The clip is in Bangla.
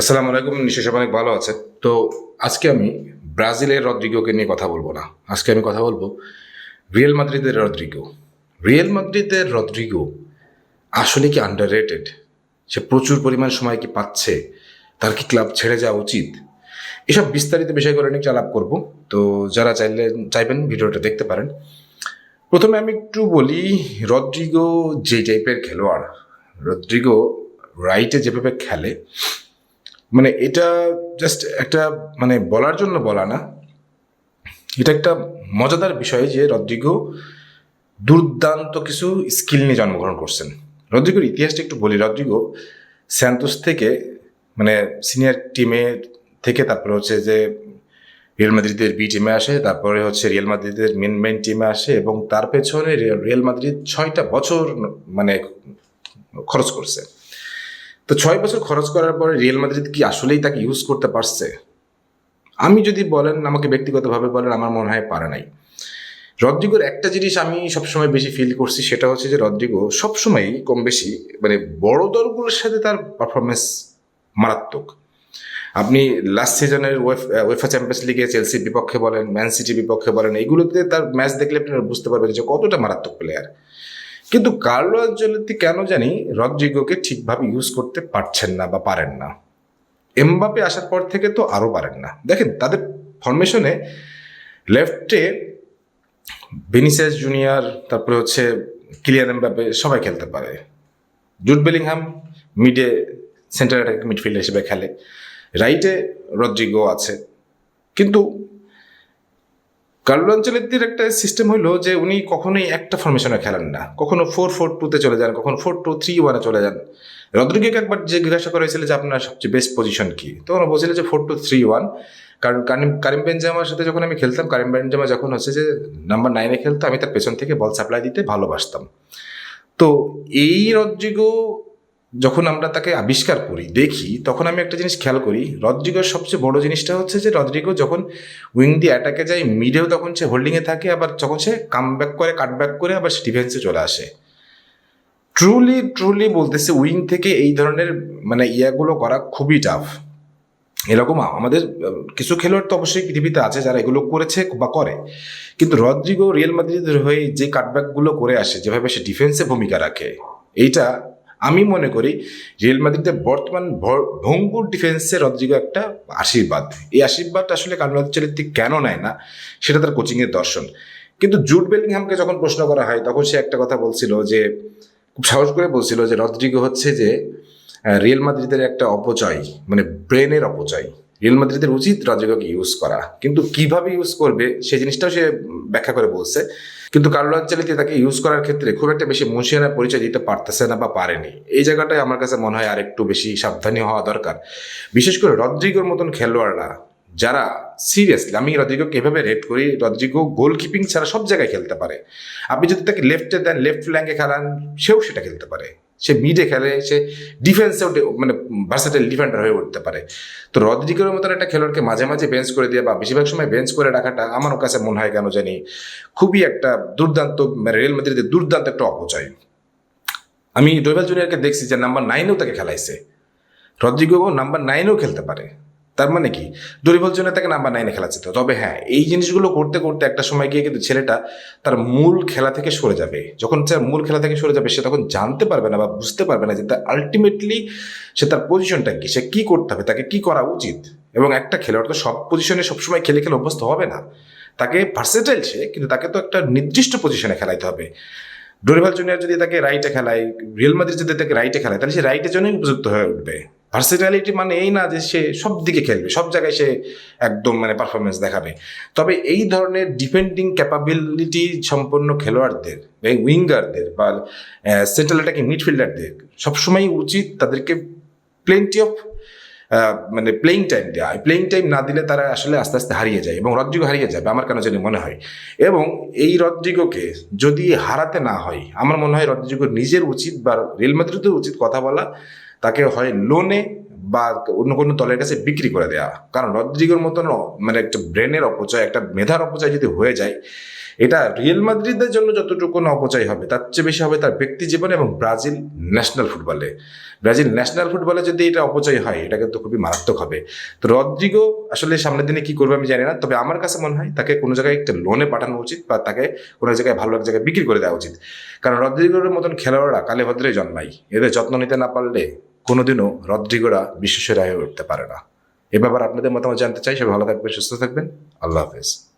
আসসালামু আলাইকুম নিশ্চয় অনেক ভালো আছে। তো আজকে আমি ব্রাজিলের রদ্রিগোকে নিয়ে কথা বলব না। আজকে আমি কথা বলব রিয়েল মাদ্রিদের রদ্রিগো। রিয়েল মাদ্রিদের রদ্রিগো আসলে কি আন্ডার রেটেড সে প্রচুর পরিমাণ সময় কি পাচ্ছে? তার কি ক্লাব ছেড়ে যাওয়া উচিত? এসব বিস্তারিত বিষয়গুলো নিয়ে আলাপ করব। তো যারা চাইলে চাইবেন ভিডিওটা দেখতে পারেন। প্রথমে আমি একটু বলি, রদ্রিগো যে টাইপের খেলোয়াড়, রদ্রিগো রাইটে যেভাবে খেলে মানে এটা জাস্ট একটা মানে বলার জন্য বলা না। এটা একটা মজাদার বিষয় যে রদ্রিগো দুর্দান্ত কিছু স্কিল নিয়ে জন্মগ্রহণ করছেন। রদ্রিগোর ইতিহাসটা একটু বলি। রদ্রিগো স্যান্তোস থেকে মানে সিনিয়র টিমে থেকে তারপরে হচ্ছে যে রিয়াল মাদ্রিদের বি টিমে আসে, তারপরে হচ্ছে রিয়াল মাদ্রিদের মেন মেন টিমে আসে এবং তার পেছনে রিয়াল- মাদ্রিদ ছয়টা বছর মানে খরচ করছে। তো ছয় বছর খরচ করার পরে রিয়েল মাদ্রিদ কি আসলেই তাকে ইউজ করতে পারছে? আমি যদি বলেন, আমাকে ব্যক্তিগতভাবে বলেন, আমার মনে হয় পারে নাই। রদ্রিগোর একটা জিনিস আমি সবসময় বেশি ফিল করছি, সেটা হচ্ছে যে রদ্রিগো সবসময়ই কম বেশি মানে বড় দলগুলোর সাথে তার পারফরমেন্স মারাত্মক। আপনি লাস্ট সিজনের ওয়েফা চ্যাম্পিয়ন্স লিগে চেলসির বিপক্ষে বলেন ম্যান সিটির বিপক্ষে বলেন এইগুলোতে তার ম্যাচ দেখলে আপনি বুঝতে পারবেন যে কতটা মারাত্মক প্লেয়ার কিন্তু কার্লো আঞ্চলিতি কেন জানি রদ্রিগোকে ঠিকভাবে ইউজ করতে পারছেন না বা পারেন না। এমবাপে আসার পর থেকে তো আরও পারেন না। দেখেন, তাদের ফরমেশনে লেফটে বেনিসেস জুনিয়র তারপরে হচ্ছে ক্লিয়ার এমবাপে সবাই খেলতে পারে। জুট বেলিংহাম মিডে সেন্টার অ্যাটাক মিডফিল্ডার হিসেবে খেলে। রাইটে রদ্রিগো আছে। কিন্তু কার্লো আঞ্চলিকদের একটা সিস্টেম হলো যে উনি কখনোই একটা ফরমেশনে খেলেন না। কখনো ফোর ফোর টুতে চলে যান, কখনো ফোর টু থ্রি ওয়ানে চলে যান। রদ্রিগোকে একবার যে জিজ্ঞাসা করা হয়েছিল যে আপনার সবচেয়ে বেস্ট পজিশন কি, তখন বলছিল যে ফোর টু থ্রি ওয়ান কারণ কারিম কারিম বেনজামার সাথে যখন আমি খেলতাম, কারিম বেনজামা যখন হচ্ছে যে নাম্বার নাইনে খেলতো, আমি তার পেছন থেকে বল সাপ্লাই দিতে ভালোবাসতাম। তো এই রদ্রিগো যখন আমরা তাকে আবিষ্কার করি, দেখি, তখন আমি একটা জিনিস খেয়াল করি, রদ্রিগোর সবচেয়ে বড় জিনিসটা হচ্ছে যে, রদ্রিগো যখন উইং দিয়ে অ্যাটাকে যায়, মিডেও তখন সে হোল্ডিংয়ে থাকে, আবার যখন সে কাম ব্যাক করে কাট ব্যাক করে, আবার সে ডিফেন্সে চলে আসে। ট্রুলি ট্রুলি বলতেছে, উইং থেকে এই ধরনের মানে ইয়াগুলো করা খুবই টাফ। এরকম আমাদের, কিছু খেলোয়াড় তো অবশ্যই পৃথিবীতে আছে যারা এগুলো করেছে বা করে। কিন্তু রদ্রিগো রিয়েল মাদ্রিদের হয়ে যে কাটব্যাকগুলো করে আসে, যেভাবে সে ডিফেন্সে ভূমিকা রাখে, এইটা আমি মনে করি রিয়েল মাদ্রিদের বর্তমান ভঙ্গুর ডিফেন্সে রদ্রিগো একটা আশীর্বাদ। এই আশীর্বাদ আসলে কার্লো আনচেলত্তি কেন নেয় না, সেটা তার কোচিংয়ের দর্শন। কিন্তু জুট বেলিংহামকে যখন প্রশ্ন করা হয়, তখন সে একটা কথা বলছিল যে, খুব সাহস করে বলছিল যে, রদ্রিগো হচ্ছে যে রিয়েল মাদ্রিদের একটা অপচয় মানে ব্রেনের অপচয়। রিয়েল মাদ্রিদের উচিত রদ্রিগোকে ইউজ করা। কিন্তু কীভাবে ইউজ করবে সেই জিনিসটাও সে ব্যাখ্যা করে বলছে। কিন্তু কার্লো আঞ্চলিকে তাকে ইউজ করার ক্ষেত্রে খুব একটা বেশি মুশিয়ানা পরিচয় দিতে পারতেছে না বা পারেনি। এই জায়গাটায় আমার কাছে মনে হয় আরেকটু বেশি সাবধানী হওয়া দরকার। বিশেষ করে রদ্রিগোর মতন খেলোয়াড়রা, যারা সিরিয়াসলি আমি রদ্রিগোকে এভাবে রেড করি, রদ্রিগো গোলকিপিং ছাড়া সব জায়গায় খেলতে পারে। আপনি যদি তাকে লেফটে দেন লেফট ফ্ল্যাঙ্কে খেলান, সেও সেটা খেলতে পারে। সে মিডে খেলে, সে ডিফেন্সেও মানে ভার্সাটাইল ডিফেন্ডার হয়ে উঠতে পারে। তো রদ্রিকের মতন একটা খেলোয়াড়কে মাঝে মাঝে বেঞ্চ করে দেওয়া বা বেশিরভাগ সময় বেঞ্চ করে রাখাটা আমার কাছে মনে হয় কেন জানি খুবই একটা দুর্দান্ত রেল মাদ্রিদের দুর্দান্ত একটা অপচয়। আমি ডোভাল জুনিয়রকে দেখছি যে নাম্বার নাইনেও তাকে খেলাইছে। রদ্রিগো নাম্বার নাইনেও খেলতে পারে। তার মানে কি? ডরিবল জন্য তাকে নাম্বার নাইনে খেলাচ্ছে তো তবে হ্যাঁ এই জিনিসগুলো করতে করতে একটা সময় গিয়ে কিন্তু ছেলেটা তার মূল খেলা থেকে সরে যাবে। যখন সে মূল খেলা থেকে সরে যাবে, সে তখন জানতে পারবে না বা বুঝতে পারবে না যে তার আলটিমেটলি সে তার পজিশনটা কি, সে কী করতে হবে, তাকে কি করা উচিত? এবং একটা খেলোয়াড় তো সব পজিশনে সবসময় খেলে খেলে অভ্যস্ত হবে না। তাকে ভার্সেটাইল সে, কিন্তু তাকে তো একটা নির্দিষ্ট পজিশনে খেলাইতে হবে। ডোরিভাল জুনিয়র যদি তাকে রাইটে খেলায়, রিয়েল মাদ্রিদ যদি তাকে রাইটে খেলায়, তাহলে সে রাইটের জন্যই উপযুক্ত হয়ে উঠবে। ভার্সিটালিটি মানে এই না যে সে সব দিকে খেলবে, সব জায়গায় সে একদম মানে পারফরমেন্স দেখাবে। তবে এই ধরনের ডিফেন্ডিং ক্যাপাবিলিটি সম্পন্ন খেলোয়াড়দের, এই উইঙ্গারদের বা সেন্ট্রাল অ্যাটাকিং মিডফিল্ডারদের সবসময় উচিত তাদেরকে প্লেন্টি অফ মানে প্লেইং টাইম দেওয়া হয় প্লেইং টাইম না দিলে তারা আসলে আস্তে আস্তে হারিয়ে যায় এবং রদ্রিগো হারিয়ে যাবে, আমার কেন জানি মনে হয়। এবং এই রদ্রিগোকে যদি হারাতে না হয়, আমার মনে হয় রদ্রিগোর নিজের উচিত বা মাদ্রিদের উচিত কথা বলা তাকে হয় লোনে বা অন্য কোনো দলের কাছে বিক্রি করে দেওয়া কারণ রদ্রিগোর মতন মানে একটা ব্রেনের অপচয়, একটা মেধার অপচয় যদি হয়ে যায়, এটা রিয়েল মাদ্রিদের জন্য যতটুকু অপচয় হবে, তার চেয়ে বেশি হবে তার ব্যক্তি জীবনে এবং ব্রাজিল ন্যাশনাল ফুটবলে। ব্রাজিল ন্যাশনাল ফুটবলে যদি এটা অপচয় হয়, এটা কিন্তু খুবই মারাত্মক হবে। তো রদ্রিগো আসলে সামনের দিনে কি করবে আমি জানি না, তবে আমার কাছে মনে হয় তাকে কোনো জায়গায় একটা লোনে পাঠানো উচিত বা তাকে কোনো জায়গায় ভালো এক জায়গায় বিক্রি করে দেওয়া উচিত। কারণ রদ্রিগোর মতন খেলোয়াড়রা কালে ভদ্রে জন্মাই এদের যত্ন নিতে না পারলে কোনোদিনও রদ্রিগোরা বিশ্বসেরা হয়ে উঠতে পারে না। এ ব্যাপারে আপনাদের মতামত জানতে চাই সে ভালো থাকবেন, সুস্থ থাকবেন। আল্লাহ হাফেজ।